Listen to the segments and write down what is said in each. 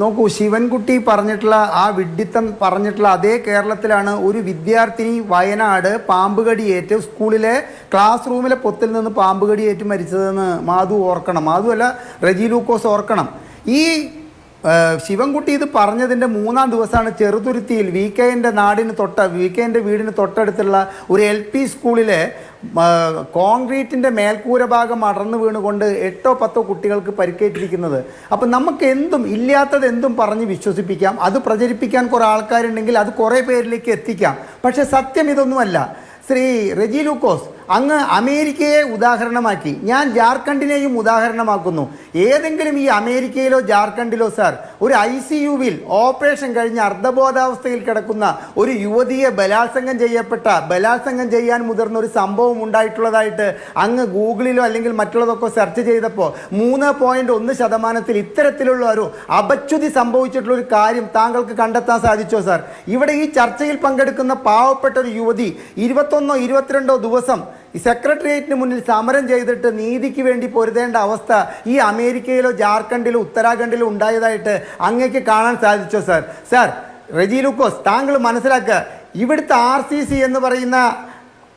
നോക്കൂ ശിവൻകുട്ടി പറഞ്ഞിട്ടുള്ള ആ വിഡ്ഢിത്തം പറഞ്ഞിട്ടുള്ള അതേ കേരളത്തിലാണ് ഒരു വിദ്യാർത്ഥിനി വയനാട് പാമ്പുകടിയേറ്റ് സ്കൂളിലെ ക്ലാസ് റൂമിലെ പൊത്തിൽ നിന്ന് പാമ്പുകടിയേറ്റ് മരിച്ചതെന്ന് മാധു ഓർക്കണം. മാധു അല്ല റെജി ലൂക്കോസ് ഓർക്കണം. ഈ ശിവൻകുട്ടി ഇത് പറഞ്ഞതിന്റെ മൂന്നാം ദിവസമാണ് ചെറുതുരുത്തിയിൽ വി കെന്റെ നാടിന് തൊട്ട വി കെന്റെ വീടിന് തൊട്ടടുത്തുള്ള ഒരു എൽ പി സ്കൂളിലെ കോൺക്രീറ്റിന്റെ മേൽക്കൂര ഭാഗം അടർന്നു വീണുകൊണ്ട് എട്ടോ പത്തോ കുട്ടികൾക്ക് പരിക്കേറ്റിരിക്കുന്നത്. അപ്പം നമുക്ക് എന്തും ഇല്ലാത്തത് എന്തും പറഞ്ഞ് വിശ്വസിപ്പിക്കാം. അത് പ്രചരിപ്പിക്കാൻ കുറേ ആൾക്കാരുണ്ടെങ്കിൽ അത് കുറേ പേരിലേക്ക് എത്തിക്കാം. പക്ഷേ സത്യം ഇതൊന്നുമല്ല. ശ്രീ റെജി ലൂക്കോസ് അങ്ങ് അമേരിക്കയെ ഉദാഹരണമാക്കി. ഞാൻ ജാർഖണ്ഡിനെയും ഉദാഹരണമാക്കുന്നു. ഏതെങ്കിലും ഈ അമേരിക്കയിലോ ജാർഖണ്ഡിലോ സാർ ഒരു ഐ സി യുവിൽ ഓപ്പറേഷൻ കഴിഞ്ഞ് അർദ്ധബോധാവസ്ഥയിൽ കിടക്കുന്ന ഒരു യുവതിയെ ബലാത്സംഗം ചെയ്യപ്പെട്ട ബലാത്സംഗം ചെയ്യാൻ മുതിർന്ന ഒരു സംഭവം ഉണ്ടായിട്ടുള്ളതായിട്ട് അങ്ങ് ഗൂഗിളിലോ അല്ലെങ്കിൽ മറ്റുള്ളതൊക്കെ സെർച്ച് ചെയ്തപ്പോൾ മൂന്ന് പോയിന്റ് ഒന്ന് ശതമാനത്തിൽ ഇത്തരത്തിലുള്ള ഒരു അപച്യുതി സംഭവിച്ചിട്ടുള്ള ഒരു കാര്യം താങ്കൾക്ക് കണ്ടെത്താൻ സാധിച്ചോ സാർ? ഇവിടെ ഈ ചർച്ചയിൽ പങ്കെടുക്കുന്ന പാവപ്പെട്ട ഒരു യുവതി ഇരുപത്തൊന്നോ ഇരുപത്തിരണ്ടോ ദിവസം സെക്രട്ടേറിയറ്റിന് മുന്നിൽ സമരം ചെയ്തിട്ട് നീതിക്ക് വേണ്ടി പൊരുതേണ്ട അവസ്ഥ ഈ അമേരിക്കയിലോ ജാർഖണ്ഡിലോ ഉത്തരാഖണ്ഡിലോ ഉണ്ടായതായിട്ട് അങ്ങേക്ക് കാണാൻ സാധിച്ചോ സർ? സാർ റെജി ലൂക്കോസ് താങ്കൾ മനസ്സിലാക്കുക ഇവിടുത്തെ ആർ സി സി എന്ന് പറയുന്ന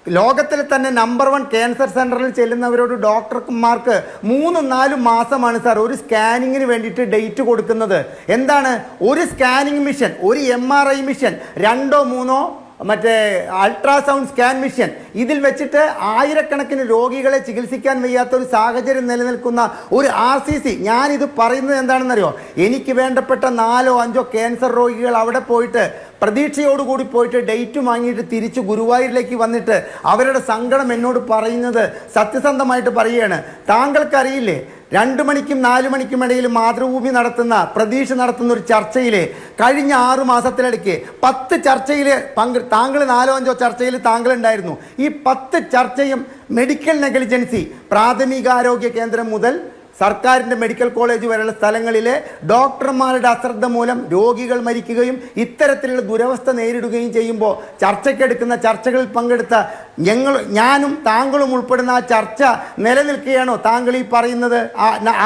ലോകത്തിലെ തന്നെ നമ്പർ വൺ ക്യാൻസർ സെന്ററിൽ ചെല്ലുന്നവരോട് ഡോക്ടർമാർക്ക് മൂന്നും നാലും മാസമാണ് സാർ ഒരു സ്കാനിങ്ങിന് വേണ്ടിയിട്ട് ഡേറ്റ് കൊടുക്കുന്നത്. എന്താണ്? ഒരു സ്കാനിങ് മിഷൻ ഒരു എം മിഷൻ രണ്ടോ മൂന്നോ മറ്റേ അൾട്രാസൗണ്ട് സ്കാൻ മിഷൻ. ഇതിൽ വെച്ചിട്ട് ആയിരക്കണക്കിന് രോഗികളെ ചികിത്സിക്കാൻ വയ്യാത്ത ഒരു സാഹചര്യം നിലനിൽക്കുന്ന ഒരു ആർ സി സി. ഞാനിത് പറയുന്നത് എന്താണെന്നറിയോ? എനിക്ക് വേണ്ടപ്പെട്ട നാലോ അഞ്ചോ ക്യാൻസർ രോഗികൾ അവിടെ പോയിട്ട് പ്രതീക്ഷയോടുകൂടി പോയിട്ട് ഡേറ്റ് വാങ്ങിയിട്ട് തിരിച്ച് ഗുരുവായൂരിലേക്ക് വന്നിട്ട് അവരുടെ സങ്കടം എന്നോട് പറയുന്നത് സത്യസന്ധമായിട്ട് പറയുകയാണ്. താങ്കൾക്കറിയില്ലേ? രണ്ട് മണിക്കും നാല് മണിക്കും ഇടയിൽ മാതൃഭൂമി നടത്തുന്ന പ്രതീക്ഷ നടത്തുന്ന ഒരു ചർച്ചയിൽ കഴിഞ്ഞ ആറു മാസത്തിനിടയ്ക്ക് പത്ത് ചർച്ചയിൽ പങ്ക് താങ്കൾ നാലോ അഞ്ചോ ചർച്ചയിൽ താങ്കൾ ഉണ്ടായിരുന്നു ഈ പത്ത് ചർച്ചയും മെഡിക്കൽ നെഗ്ലിജൻസി പ്രാഥമികാരോഗ്യ കേന്ദ്രം മുതൽ സർക്കാരിന്റെ മെഡിക്കൽ കോളേജ് വരെയുള്ള സ്ഥലങ്ങളിലെ ഡോക്ടർമാരുടെ അശ്രദ്ധ മൂലം രോഗികൾ മരിക്കുകയും ഇത്തരത്തിലുള്ള ദുരവസ്ഥ നേരിടുകയും ചെയ്യുമ്പോൾ ചർച്ചയ്ക്കെടുക്കുന്ന ചർച്ചകളിൽ പങ്കെടുത്ത ഞങ്ങൾ ഞാനും താങ്കളും ഉൾപ്പെടുന്ന ആ ചർച്ച നിലനിൽക്കുകയാണോ? താങ്കൾ ഈ പറയുന്നത്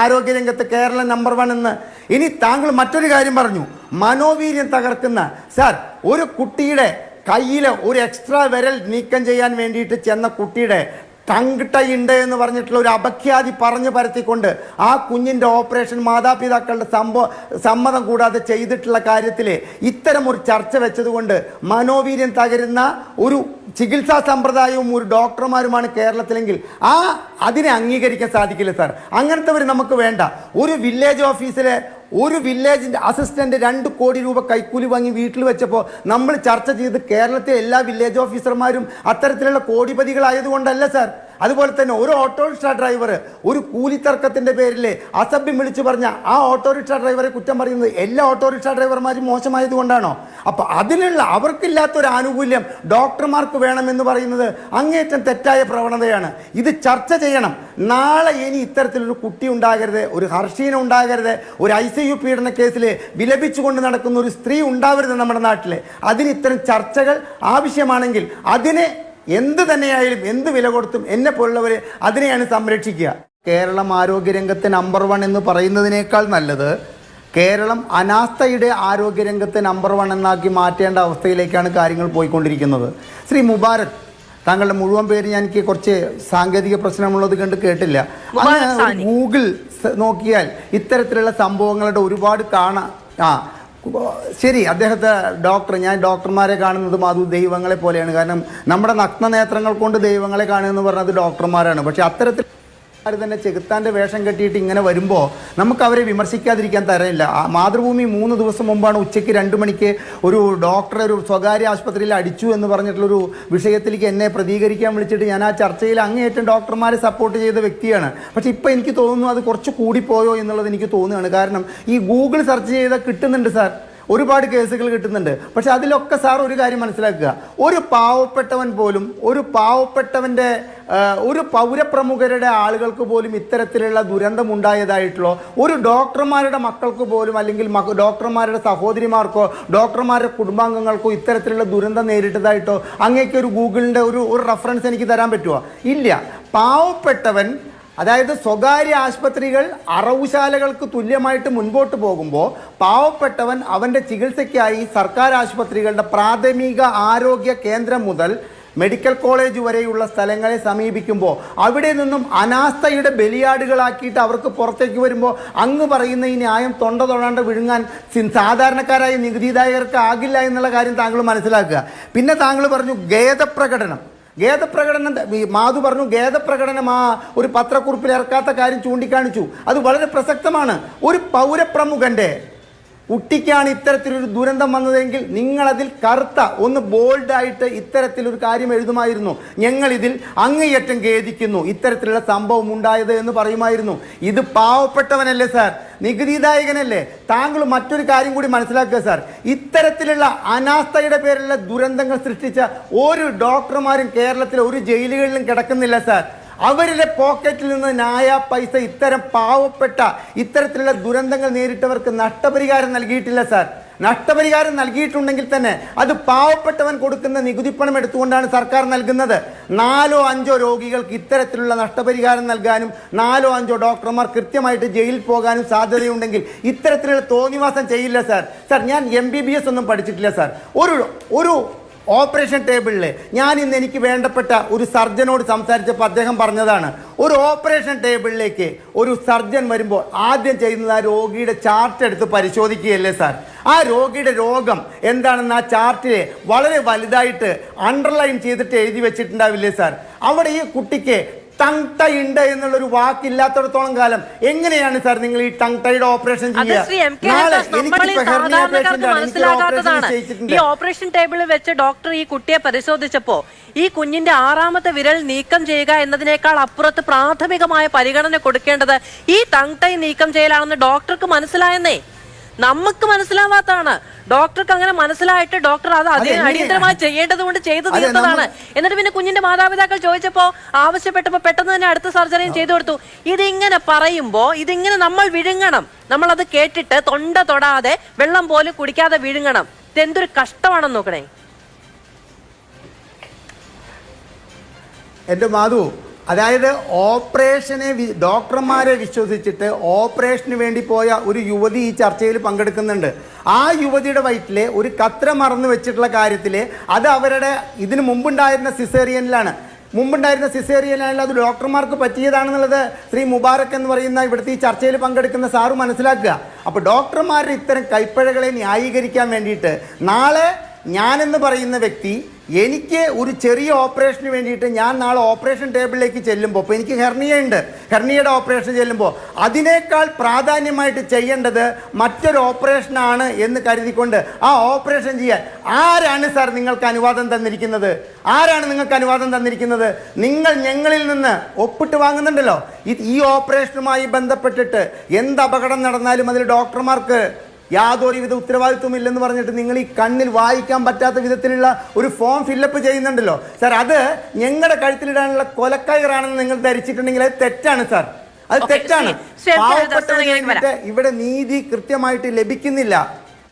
ആരോഗ്യരംഗത്ത് കേരളം നമ്പർ വൺ എന്ന്. ഇനി താങ്കൾ മറ്റൊരു കാര്യം പറഞ്ഞു. മനോവീര്യം തകർക്കുന്ന. സാർ ഒരു കുട്ടിയുടെ കയ്യിൽ ഒരു എക്സ്ട്രാ വിരൽ നീക്കം ചെയ്യാൻ വേണ്ടിയിട്ട് ചെന്ന കുട്ടിയുടെ ടങ്കിട്ടയുണ്ട് എന്ന് പറഞ്ഞിട്ടുള്ള ഒരു അപഖ്യാതി പറഞ്ഞു പരത്തിക്കൊണ്ട് ആ കുഞ്ഞിന്റെ ഓപ്പറേഷൻ മാതാപിതാക്കളുടെ സംഭവ സമ്മതം കൂടാതെ ചെയ്തിട്ടുള്ള കാര്യത്തിൽ ഇത്തരം ഒരു ചർച്ച വെച്ചതുകൊണ്ട് മനോവീര്യം തകരുന്ന ഒരു ചികിത്സാ സമ്പ്രദായവും ഒരു ഡോക്ടർമാരുമാണ് കേരളത്തിലെങ്കിൽ ആ അതിനെ അംഗീകരിക്കാൻ സാധിക്കില്ല സാർ. അങ്ങനത്തെവർ നമുക്ക് വേണ്ട. ഒരു വില്ലേജ് ഓഫീസിലെ ഒരു വില്ലേജിന്റെ അസിസ്റ്റന്റ് രണ്ട് കോടി രൂപ കൈക്കൂലി വാങ്ങി വീട്ടിൽ വെച്ചപ്പോൾ നമ്മൾ ചർച്ച ചെയ്ത് കേരളത്തിലെ എല്ലാ വില്ലേജ് ഓഫീസർമാരും അത്തരത്തിലുള്ള കോടിപതികളായതുകൊണ്ടല്ല സാർ. അതുപോലെ തന്നെ ഒരു ഓട്ടോറിക്ഷ ഡ്രൈവർ ഒരു കൂലിത്തർക്കത്തിന്റെ പേരിൽ അസഭ്യം വിളിച്ചു പറഞ്ഞ ആ ഓട്ടോറിക്ഷ ഡ്രൈവറെ കുറ്റം പറയുന്നത് എല്ലാ ഓട്ടോറിക്ഷ ഡ്രൈവർമാരും മോശമായതുകൊണ്ടാണോ അപ്പോൾ അതിനുള്ള അവർക്കില്ലാത്തൊരു ആനുകൂല്യം ഡോക്ടർമാർക്ക് വേണമെന്ന് പറയുന്നത് അങ്ങേറ്റം തെറ്റായ പ്രവണതയാണ്. ഇത് ചർച്ച ചെയ്യണം. നാളെ ഇനി ഇത്തരത്തിലൊരു കുട്ടി ഉണ്ടാകരുത് ഒരു ഹർഷീന ഉണ്ടാകരുത് ഒരു ഐ സി യു പീഡന കേസിൽ വിലപിച്ചുകൊണ്ട് നടക്കുന്ന ഒരു സ്ത്രീ ഉണ്ടാവരുത് നമ്മുടെ നാട്ടിൽ അതിന് ഇത്തരം ചർച്ചകൾ ആവശ്യമാണെങ്കിൽ അതിനെ എന്ത് തന്നെയായാലും എന്ത് വില കൊടുത്തും എന്നെ പോലുള്ളവർ അതിനെയാണ് സംരക്ഷിക്കുക. കേരളം ആരോഗ്യരംഗത്ത് നമ്പർ വൺ എന്ന് പറയുന്നതിനേക്കാൾ നല്ലത് കേരളം അനാസ്ഥയുടെ ആരോഗ്യരംഗത്ത് നമ്പർ വൺ എന്നാക്കി മാറ്റേണ്ട അവസ്ഥയിലേക്കാണ് കാര്യങ്ങൾ പോയിക്കൊണ്ടിരിക്കുന്നത്. ശ്രീ മുബാരക് താങ്കളുടെ മുഴുവൻ പേര് ഞാൻ എനിക്ക് കുറച്ച് സാങ്കേതിക പ്രശ്നമുള്ളത് കണ്ട് കേട്ടില്ല. ഗൂഗിൾ നോക്കിയാൽ ഇത്തരത്തിലുള്ള സംഭവങ്ങളുടെ ഒരുപാട് കാണാം ആ ശരി അദ്ദേഹത്തെ ഡോക്ടർ ഞാൻ ഡോക്ടർമാരെ കാണുന്നത് മാധു ദൈവങ്ങളെ പോലെയാണ്. കാരണം നമ്മുടെ നഗ്നനേത്രങ്ങൾ കൊണ്ട് ദൈവങ്ങളെ കാണുക എന്ന് പറഞ്ഞത് ഡോക്ടർമാരാണ്. പക്ഷെ അത്തരത്തിൽ ആര് തന്നെ ചെകുത്താന്റെ വേഷം കെട്ടിയിട്ട് ഇങ്ങനെ വരുമ്പോൾ നമുക്ക് അവരെ വിമർശിക്കാതിരിക്കാൻ തരയില്ല മാതൃഭൂമി മൂന്ന് ദിവസം മുമ്പാണ് ഉച്ചയ്ക്ക് രണ്ട് മണിക്ക് ഒരു ഡോക്ടർ ഒരു സ്വകാര്യ ആശുപത്രിയിൽ അടിച്ചു എന്ന് പറഞ്ഞിട്ടുള്ളൊരു വിഷയത്തിലേക്ക് എന്നെ പ്രതികരിക്കാൻ വിളിച്ചിട്ട് ഞാൻ ആ ചർച്ചയിൽ അങ്ങേയറ്റം ഡോക്ടർമാരെ സപ്പോർട്ട് ചെയ്ത വ്യക്തിയാണ്. പക്ഷെ ഇപ്പോൾ എനിക്ക് തോന്നുന്നു അത് കുറച്ച് കൂടിപ്പോയോ എന്നുള്ളത് എനിക്ക് തോന്നുകയാണ്. കാരണം ഈ ഗൂഗിൾ സെർച്ച് ചെയ്താൽ കിട്ടുന്നുണ്ട് സാർ. ഒരുപാട് കേസുകൾ കിട്ടുന്നുണ്ട്. പക്ഷെ അതിലൊക്കെ സാർ ഒരു കാര്യം മനസ്സിലാക്കുക. ഒരു പാവപ്പെട്ടവൻ പോലും ഒരു പാവപ്പെട്ടവന്റെ ഒരു പൗരപ്രമുഖരുടെ ആളുകൾക്ക് പോലും ഇത്തരത്തിലുള്ള ദുരന്തം ഉണ്ടായതായിട്ടുള്ള ഒരു ഡോക്ടർമാരുടെ മക്കൾക്ക് പോലും അല്ലെങ്കിൽ ഡോക്ടർമാരുടെ സഹോദരിമാർക്കോ ഡോക്ടർമാരുടെ കുടുംബാംഗങ്ങൾക്കോ ഇത്തരത്തിലുള്ള ദുരന്തം നേരിട്ടതായിട്ടോ അങ്ങേക്ക് ഒരു ഗൂഗിളിന്റെ ഒരു ഒരു റെഫറൻസ് എനിക്ക് തരാൻ പറ്റുമോ ഇല്ല. പാവപ്പെട്ടവൻ അതായത് സ്വകാര്യ ആശുപത്രികൾ അറവുശാലകൾക്ക് തുല്യമായിട്ട് മുൻപോട്ട് പോകുമ്പോൾ പാവപ്പെട്ടവൻ അവന്റെ ചികിത്സയ്ക്കായി സർക്കാർ ആശുപത്രികളുടെ പ്രാഥമിക ആരോഗ്യ കേന്ദ്രം മുതൽ മെഡിക്കൽ കോളേജ് വരെയുള്ള സ്ഥലങ്ങളെ സമീപിക്കുമ്പോൾ അവിടെ നിന്നും അനാസ്ഥയുടെ ബലിയാടുകളാക്കിയിട്ട് അവർക്ക് പുറത്തേക്ക് വരുമ്പോൾ അങ്ങ് പറയുന്ന ഈ ന്യായം തൊണ്ട തൊടാണ്ട് വിഴുങ്ങാൻ സാധാരണക്കാരായ നികുതിദായകർക്ക് ആകില്ല എന്നുള്ള കാര്യം താങ്കൾ മനസ്സിലാക്കുക. പിന്നെ താങ്കൾ പറഞ്ഞു ഖേദപ്രകടനം ഖേദപ്രകടനം മാധു പറഞ്ഞു ഖേദപ്രകടനം ആ ഒരു പത്രക്കുറിപ്പിൽ ഇറക്കാത്ത കാര്യം ചൂണ്ടിക്കാണിച്ചു. അത് വളരെ പ്രസക്തമാണ്. ഒരു പൗരപ്രമുഖന്റെ കുട്ടിക്കാണ് ഇത്തരത്തിലൊരു ദുരന്തം വന്നതെങ്കിൽ നിങ്ങളതിൽ കറുത്ത ഒന്ന് ബോൾഡായിട്ട് ഇത്തരത്തിലൊരു കാര്യം എഴുതുമായിരുന്നു. ഞങ്ങളിതിൽ അങ്ങേയറ്റം ഖേദിക്കുന്നു. ഇത്തരത്തിലുള്ള സംഭവം ഉണ്ടായത് എന്ന് പറയുമായിരുന്നു. ഇത് പാവപ്പെട്ടവനല്ലേ സാർ? നികുതിദായകനല്ലേ? താങ്കൾ മറ്റൊരു കാര്യം കൂടി മനസ്സിലാക്കുക സാർ. ഇത്തരത്തിലുള്ള അനാസ്ഥയുടെ പേരിലുള്ള ദുരന്തങ്ങൾ സൃഷ്ടിച്ച ഒരു ഡോക്ടർമാരും കേരളത്തിലെ ഒരു ജയിലുകളിലും കിടക്കുന്നില്ല സാർ. അവരുടെ പോക്കറ്റിൽ നിന്ന് ന്യായ പൈസ ഇത്തരം പാവപ്പെട്ട ഇത്തരത്തിലുള്ള ദുരന്തങ്ങൾ നേരിട്ടവർക്ക് നഷ്ടപരിഹാരം നൽകിയിട്ടില്ല സാർ നഷ്ടപരിഹാരം നൽകിയിട്ടുണ്ടെങ്കിൽ തന്നെ അത് പാവപ്പെട്ടവൻ കൊടുക്കുന്ന നികുതിപ്പണം എടുത്തുകൊണ്ടാണ് സർക്കാർ നൽകുന്നത്. നാലോ അഞ്ചോ രോഗികൾക്ക് ഇത്തരത്തിലുള്ള നഷ്ടപരിഹാരം നൽകാനും നാലോ അഞ്ചോ ഡോക്ടർമാർ കൃത്യമായിട്ട് ജയിലിൽ പോകാനും സാധ്യതയുണ്ടെങ്കിൽ ഇത്തരത്തിലുള്ള തോന്നിവാസം ചെയ്യില്ല സാർ സാർ ഞാൻ എം ഒന്നും പഠിച്ചിട്ടില്ല സാർ ഒരു ഒരു ഓപ്പറേഷൻ ടേബിളിൽ ഞാൻ ഇന്ന് എനിക്ക് വേണ്ടപ്പെട്ട ഒരു സർജനോട് സംസാരിച്ചപ്പോൾ അദ്ദേഹം പറഞ്ഞതാണ് ഒരു ഓപ്പറേഷൻ ടേബിളിലേക്ക് ഒരു സർജൻ വരുമ്പോൾ ആദ്യം ചെയ്യുന്നത് ആ രോഗിയുടെ ചാർട്ട് എടുത്ത് പരിശോധിക്കുകയല്ലേ സാർ? ആ രോഗിയുടെ രോഗം എന്താണെന്ന് ആ ചാർട്ടിൽ വളരെ വലുതായിട്ട് അണ്ടർലൈൻ ചെയ്തിട്ട് എഴുതി വെച്ചിട്ടുണ്ടാവില്ലേ സാർ? അവിടെ ഈ കുട്ടിക്ക് ടങ് ടൈ ഉണ്ട് എന്നുള്ളൊരു വാക്കില്ലാത്തടത്തോളം കാലം എങ്ങനെയാണ് സാർ നിങ്ങൾ ഈ ടങ് ടൈയുടെ ഓപ്പറേഷൻ. ഈ ഓപ്പറേഷൻ ടേബിളിൽ വെച്ച് ഡോക്ടർ ഈ കുട്ടിയെ പരിശോധിച്ചപ്പോ ഈ കുഞ്ഞിന്റെ ആറാമത്തെ വിരൽ നീക്കം ചെയ്യുക എന്നതിനേക്കാൾ അപ്പുറത്ത് പ്രാഥമികമായ പരിഗണന കൊടുക്കേണ്ടത് ഈ ടങ് ടൈ നീക്കം ചെയ്യലാണെന്ന് ഡോക്ടർക്ക് മനസ്സിലായെന്നേ. നമുക്ക് മനസ്സിലാവാത്തതാണ്. ഡോക്ടർക്ക് അങ്ങനെ മനസ്സിലായിട്ട് ഡോക്ടർ അത് അതിന്? അടിയന്തരമായി ചെയ്യേണ്ടത് കൊണ്ട് ചെയ്തു തീർത്തതാണ് എന്നിട്ട് പിന്നെ കുഞ്ഞിന്റെ മാതാപിതാക്കൾ ചോദിച്ചപ്പോ ആവശ്യപ്പെട്ടപ്പോ പെട്ടെന്ന് തന്നെ അടുത്ത സർജറിയും ചെയ്തു കൊടുത്തു. ഇതിങ്ങനെ പറയുമ്പോ ഇതിങ്ങനെ നമ്മൾ വിഴുങ്ങണം. നമ്മൾ അത് കേട്ടിട്ട് തൊണ്ട തൊടാതെ വെള്ളം പോലും കുടിക്കാതെ വിഴുങ്ങണം. ഇതെന്തൊരു കഷ്ടമാണെന്ന് നോക്കണേ. എന്റെ മാധു അതായത് ഓപ്പറേഷനെ ഡോക്ടർമാരെ വിശ്വസിച്ചിട്ട് ഓപ്പറേഷന് വേണ്ടി പോയ ഒരു യുവതി ഈ ചർച്ചയിൽ പങ്കെടുക്കുന്നുണ്ട്. ആ യുവതിയുടെ വയറ്റിലെ ഒരു കത്ര മറന്നു വെച്ചിട്ടുള്ള കാര്യത്തിൽ അത് അവരുടെ ഇതിന് മുമ്പുണ്ടായിരുന്ന സിസേറിയനിലാണ്. മുമ്പുണ്ടായിരുന്ന സിസേറിയനാണ് അത് ഡോക്ടർമാർക്ക് പറ്റിയതാണെന്നുള്ളത് ശ്രീ മുബാറക് എന്ന് പറയുന്ന ഇവിടുത്തെ ഈ ചർച്ചയിൽ പങ്കെടുക്കുന്ന സാറ് മനസ്സിലാക്കുക. അപ്പോൾ ഡോക്ടർമാരുടെ ഇത്തരം കൈപ്പഴകളെ ന്യായീകരിക്കാൻ വേണ്ടിയിട്ട് നാളെ ഞാനെന്ന് പറയുന്ന വ്യക്തി എനിക്ക് ഒരു ചെറിയ ഓപ്പറേഷന് വേണ്ടിയിട്ട് ഞാൻ നാളെ ഓപ്പറേഷൻ ടേബിളിലേക്ക് ചെല്ലുമ്പോൾ ഇപ്പോൾ എനിക്ക് ഹെർണിയ ഉണ്ട് ഹെർണിയയുടെ ഓപ്പറേഷൻ ചെല്ലുമ്പോൾ അതിനേക്കാൾ പ്രാധാന്യമായിട്ട് ചെയ്യേണ്ടത് മറ്റൊരു ഓപ്പറേഷനാണ് എന്ന് കരുതിക്കൊണ്ട് ആ ഓപ്പറേഷൻ ചെയ്യാൻ ആരാണ് സാർ നിങ്ങൾക്ക് അനുവാദം തന്നിരിക്കുന്നത്? ആരാണ് നിങ്ങൾക്ക് അനുവാദം തന്നിരിക്കുന്നത്? നിങ്ങൾ ഞങ്ങളിൽ നിന്ന് ഒപ്പിട്ട് വാങ്ങുന്നുണ്ടല്ലോ. ഈ ഓപ്പറേഷനുമായി ബന്ധപ്പെട്ടിട്ട് എന്ത് അപകടം നടന്നാലും അതിൽ ഡോക്ടർമാർക്ക് യാതൊരുവിധ ഉത്തരവാദിത്വം ഇല്ലെന്ന് പറഞ്ഞിട്ട് നിങ്ങൾ ഈ കണ്ണിൽ വായിക്കാൻ പറ്റാത്ത വിധത്തിലുള്ള ഒരു ഫോം ഫില്ലപ്പ് ചെയ്യുന്നുണ്ടല്ലോ. സാർ അത് ഞങ്ങളുടെ കഴുത്തിലിടാനുള്ള കൊലക്കയറാണെന്ന് നിങ്ങൾ ധരിച്ചിട്ടുണ്ടെങ്കിൽ അത് തെറ്റാണ് സാർ അത് തെറ്റാണ്. ഇവിടെ നീതി കൃത്യമായിട്ട് ലഭിക്കുന്നില്ല.